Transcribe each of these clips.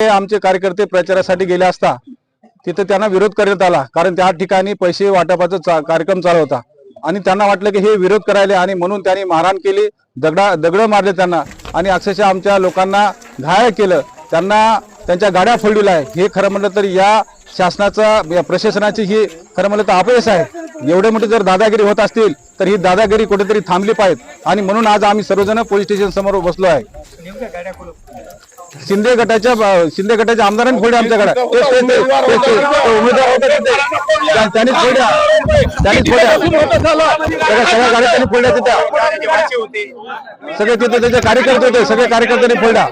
ते आमचे कार्यकर्ते प्रचारासाठी गेले असता तिथे त्यांना विरोध करण्यात आला. कारण त्या ठिकाणी पैसे वाटपाचा कार्यक्रम चालू होता. आणि त्यांना वाटलं की हे विरोध करायले आणि म्हणून त्यांनी मारहाण केली दगडा दगड मारले त्यांना. आणि अक्षरशः आमच्या लोकांना घायल केलं. त्यांना त्यांच्या गाड्या फोडलेल्या आहे हे खरं म्हटलं तर या शासनाचा प्रशासनाची ही खरं म्हटलं तर अपयश आहे. एवढे मोठे जर दादागिरी होत असतील तर ही दादागिरी कुठेतरी थांबली पाहिजे. आणि म्हणून आज आम्ही सर्वजण पोलीस स्टेशन समोर बसलो आहे. शिंदे गटाच्या शिंदे गटाच्या आमदारांनी फोडले आमच्या गाड्या ते- ते- ते- ते- ते- ते उमेदवार होते तिथे. त्या- त्यांनी फोडल्या त्यांनी फोडल्या सगळ्या सगळ्या गाड्या त्यांनी फोडल्या तिथं सगळे तिथे त्याचे कार्यकर्ते होते सगळे कार्यकर्त्यांनी फोडल्या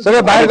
सगळे. बाहेर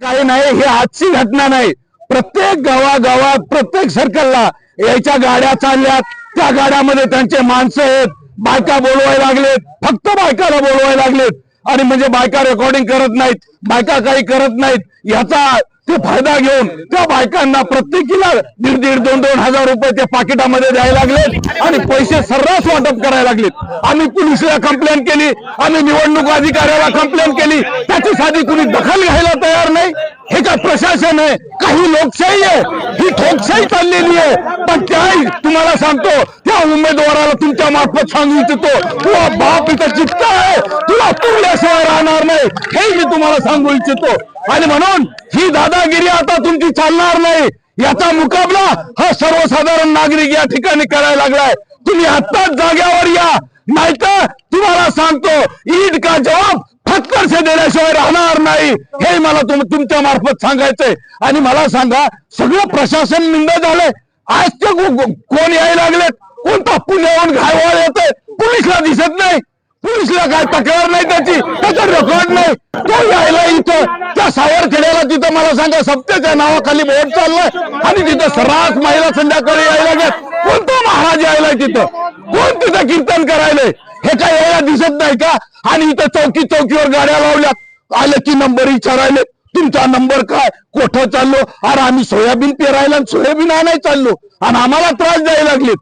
काही नाही ही आजची घटना नाही. प्रत्येक गावागावात प्रत्येक सर्कलला याच्या गाड्या चालल्यात. त्या गाड्यामध्ये त्यांचे माणसं आहेत. बायका बोलवायला लागलेत. फक्त बायकाला बोलवायला लागलेत. आणि म्हणजे बायका रेकॉर्डिंग करत नाहीत बायका काही करत नाहीत याचा ते फायदा घेऊन त्या बायकांना प्रत्येकीला दीड दीड दोन दोन हजार रुपये ते पाकिटामध्ये द्यायला लागलेत आणि पैसे सर्रास वाटप करायला लागलेत. आम्ही पोलिसला कंप्लेंट केली आम्ही निवडणूक अधिकाऱ्याला कंप्लेंट केली. त्याची साधी कुणी दखल घ्यायला तयार नाही. हे काय प्रशासन आहे? काही लोकशाही आहे? ही ठोकशाही चाललेली आहे. पण त्याही तुम्हाला सांगतो त्या उमेदवाराला तुमच्या मार्फत सांगू इच्छितो तुला बाप इथं चित्त आहे. तुला पुरल्याशिवाय राहणार नाही. हे मी तुम्हाला सांगू इच्छितो. आणि म्हणून ही दादागिरी आता तुमची चालणार नाही. याचा मुकाबला हा सर्वसाधारण नागरिक या ठिकाणी करायला लागलाय. तुम्ही आत्ताच जाग्यावर या. नाहीतर तुम्हाला सांगतो ईद का जवाब उत्कर्ष देण्याशिवाय राहणार नाही. हे मला तुमच्या मार्फत सांगायचंय. आणि मला सांगा सगळं प्रशासन निंद झालंय. आज ते कोण यायला लागलेत? कोणता पुण्याहून घायवाळ येतोय? पोलिसला दिसत नाही. पोलिसला काय तक्रार नाही त्याची? त्याचं रेकॉर्ड नाही. तो यायला इथं. त्या सावरखेड्याला तिथं मला सांगा सप्त्याच्या नावाखाली बोट चाललाय. आणि तिथं सर्रास महिला संध्याकाळी यायला लागल्यात. कोणता महाराज यायलाय तिथं? कोण तिथं कीर्तन करायलंय? हे काय यायला दिसत नाही का? आणि इथं चौकी चौकीवर गाड्या लावल्यात. आलं की नंबर विचारायले. तुमचा नंबर काय? कोठं चाललो? अरे आम्ही सोयाबीन पेरायला आणि सोयाबीन आणाय चाललो. आणि आम्हाला त्रास द्यायला लागलेत.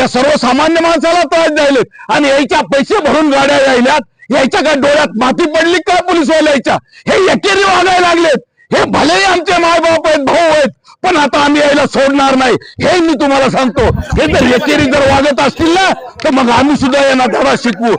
या सर्वसामान्य माणसाला त्रास द्यायलेत. आणि यायच्या पैसे भरून गाड्या यायल्यात. यायच्या काय डोळ्यात माती पडली काय पोलीस यायच्या हे एकेरी वागायला लागलेत. हे भलेही आमचे मायबाप पण आता आम्ही यायला सोडणार नाही. हे मी तुम्हाला सांगतो. हे जर एकेरी जर वागत असतील ना तर मग आम्ही सुद्धा यांना धडा शिकवू.